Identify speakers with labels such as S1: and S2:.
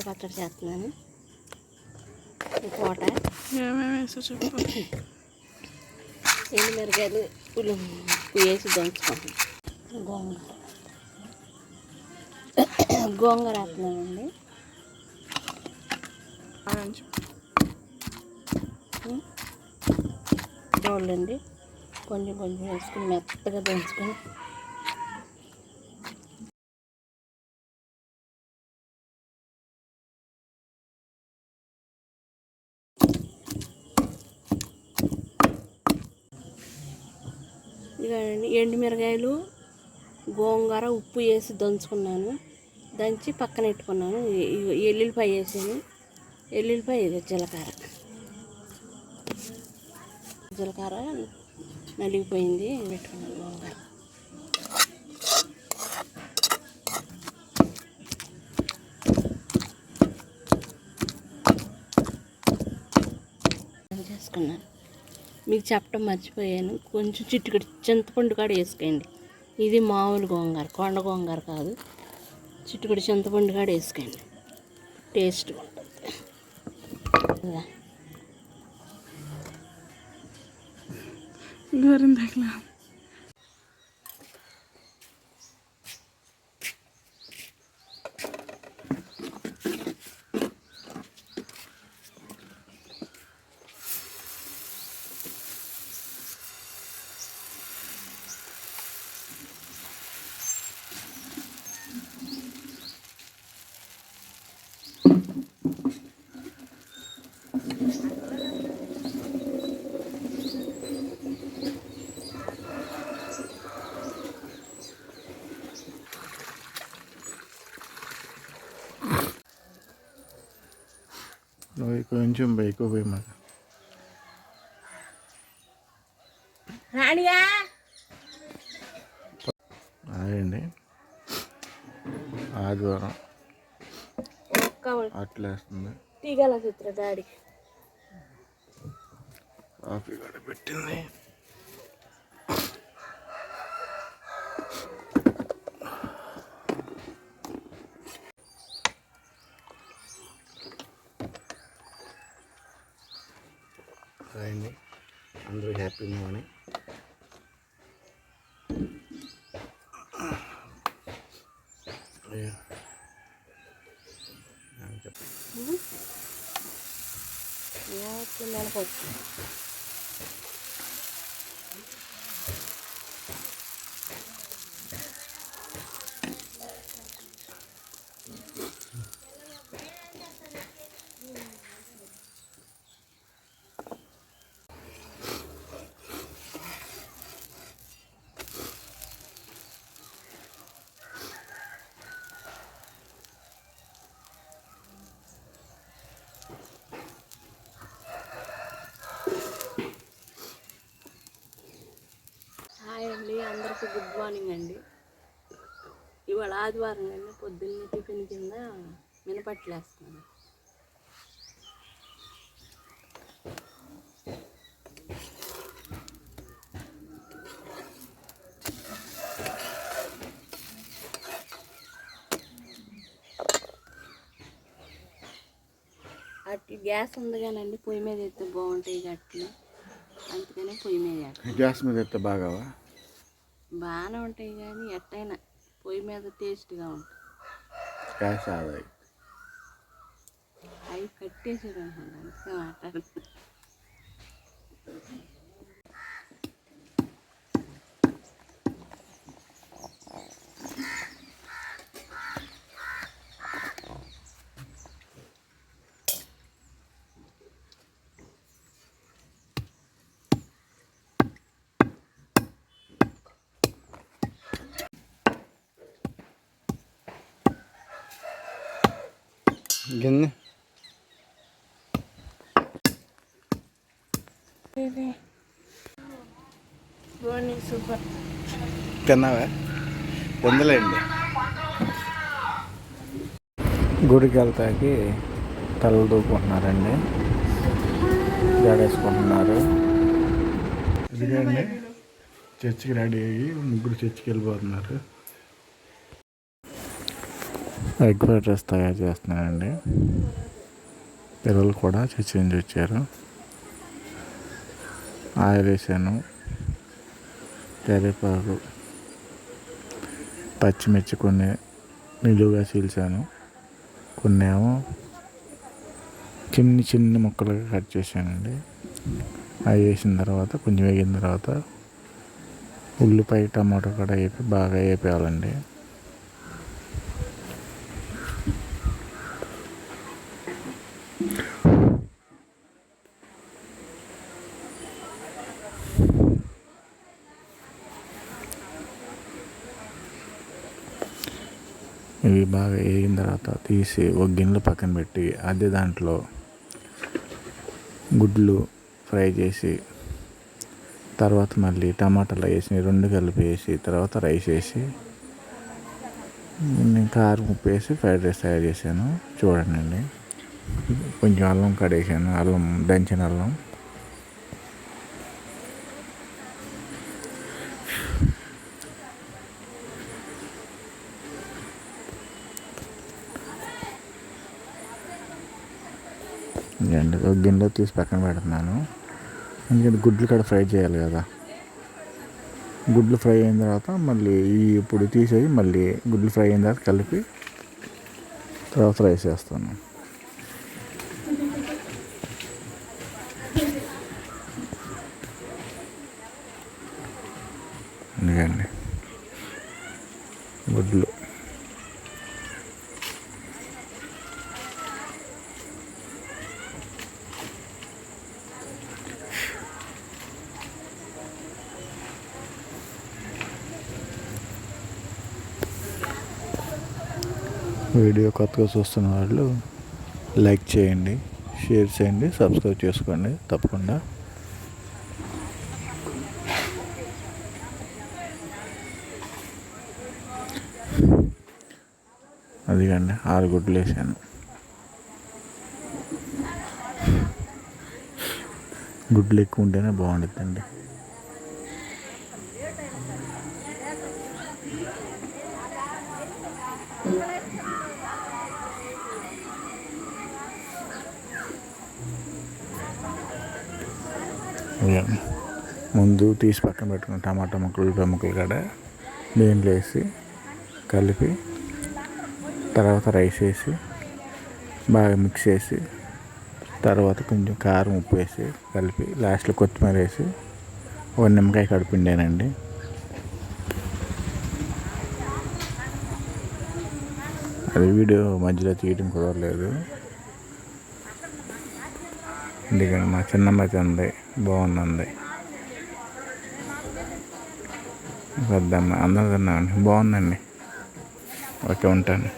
S1: గోంగూర పచ్చడి చేస్తున్నాను. పూట ఎండు మిరగాయలు ఉల్లి వేసి దంచుకుంటాం గోంగూర. గోంగూర వేస్తున్నానండి. అండి. కొంచెం కొంచెం వేసుకుని మెత్తగా దంచుకొని ఇదండి ఎండుమిరగాయలు గోంగూర ఉప్పు వేసి దంచుకున్నాను. దంచి పక్కన పెట్టుకున్నాను. ఎల్లుల్లిపాయ వేసాను. ఎల్లుల్లిపాయ ఇది జీలకర్ర. జీలకర్ర నలిగిపోయింది. పెట్టుకున్నాను గోంగూర. చేసుకున్నాను. మీకు చెప్పడం మర్చిపోయాను. కొంచెం చిట్టుకడి చింతపండు కాడ వేసుకోండి. ఇది మామూలు గోంగారు కొండ గోంగారు కాదు. చిట్టుకడి చింతపండు కాడ వేసుకోండి. టేస్ట్ ఉంటుంది
S2: నువ్వు కొంచెం బైక్ పోయి
S1: రాణిగా
S2: ఆగండి. ఆదివారం
S1: ఒక్క
S2: అట్లేస్తుంది.
S1: తీగల చిత్ర డాడీకి
S2: కాఫీ కూడా పెట్టింది. హాయ్ అండి అందరూ హ్యాపీ మార్నింగ్ చెప్పండి
S1: నెలకు వచ్చింది హాయ్ అండి అందరికీ గుడ్ మార్నింగ్ అండి. ఇవాళ ఆదివారం కానీ పొద్దున్నే టిఫిన్ కింద మినపట్లు వేస్తున్నాను అట్లు గ్యాస్ ఉంది కానండి పొయ్యి మీద ఎత్తే బాగుంటాయి అట్లు అందుకనే పొయ్యి మీద
S2: గ్యాస్ మీద ఎత్తే బాగావా?
S1: బాగానే ఉంటాయి కానీ ఎట్టయినా పొయ్యి మీద టేస్ట్గా ఉంటాయి.
S2: ఆదాయి
S1: అవి కట్టేసాడు అనుకుంటా అందుకే మాట్లాడు
S2: గిన్నె
S1: సూపర్
S2: తిన్నావా? తిందలేండి. గుడికి వెళ్తాకి తలలు దూకుంటున్నారండి. జడేసుకుంటున్నారు. ఇదిగండి. చర్చికి రెడీ అయ్యి ముగ్గురు చర్చికి వెళ్ళిపోతున్నారు. ఎగ్ ఫ్రైడ్ రైస్ తయారు చేస్తున్నానండి పిల్లలు కూడా చర్చి వచ్చారు. ఆయిల్ వేసాను కరివేపాకు పచ్చిమిర్చి కొన్ని నిలువుగా చీల్చాను కొన్ని ఏమో చిన్ని చిన్ని ముక్కలుగా కట్ చేశానండి. అవి వేసిన తర్వాత కొంచెం వేగిన తర్వాత ఉల్లిపాయ టమాటో కూడా వేపి బాగా వేపేయాలండి. ఇవి బాగా వేగిన తర్వాత తీసి ఒక గిన్నెలో పక్కన పెట్టి అదే దాంట్లో గుడ్లు ఫ్రై చేసి తర్వాత మళ్ళీ టమాటాలు వేసి రెండు కలిపి వేసి తర్వాత రైస్ వేసి నేను కారం ఉప్పు వేసి ఫ్రైడ్ రైస్ తయారు చేశాను. చూడండి కొంచెం అల్లం కడేసాను అల్లం దంచిన అల్లం. ఇదండి ఒక గిన్నెలో తీసి పక్కన పెడుతున్నాను. ఎందుకంటే గుడ్లు కూడా ఫ్రై చేయాలి కదా. గుడ్లు ఫ్రై అయిన తర్వాత మళ్ళీ ఈ ఇప్పుడు తీసేది మళ్ళీ గుడ్లు ఫ్రై అయిన తర్వాత కలిపి తర్వాత ఫ్రై చేస్తాను. ఎందుకండి గుడ్లు. వీడియో కొత్తగా చూస్తున్న వాళ్ళు లైక్ చేయండి షేర్ చేయండి సబ్స్క్రైబ్ చేసుకోండి తప్పకుండా. అదిగండి ఆరు గుడ్లు వేసాను. గుడ్లు ఎక్కువ ఉంటేనే బాగుంటుందండి ఇక ముందు తీసి పక్కన పెట్టుకున్న టమాటా ముక్కలు ఉల్లిపాయ ముక్కలు కూడా దీంట్లో వేసి కలిపి తర్వాత రైస్ వేసి బాగా మిక్స్ చేసి తర్వాత కొంచెం కారం ఉప్పు వేసి కలిపి లాస్ట్లో కొత్తిమీర వేసి ఒక నిమ్మకాయ కడిపిండానండి. అది వీడియో మధ్యలో తీయడం కుదరలేదు. ఎందుకంటే మా చిన్నమ్మ ఉంది బాగుంది వద్దమ్మా అందరూ తిన్నామండి బాగుందండి. ఓకే ఉంటాను.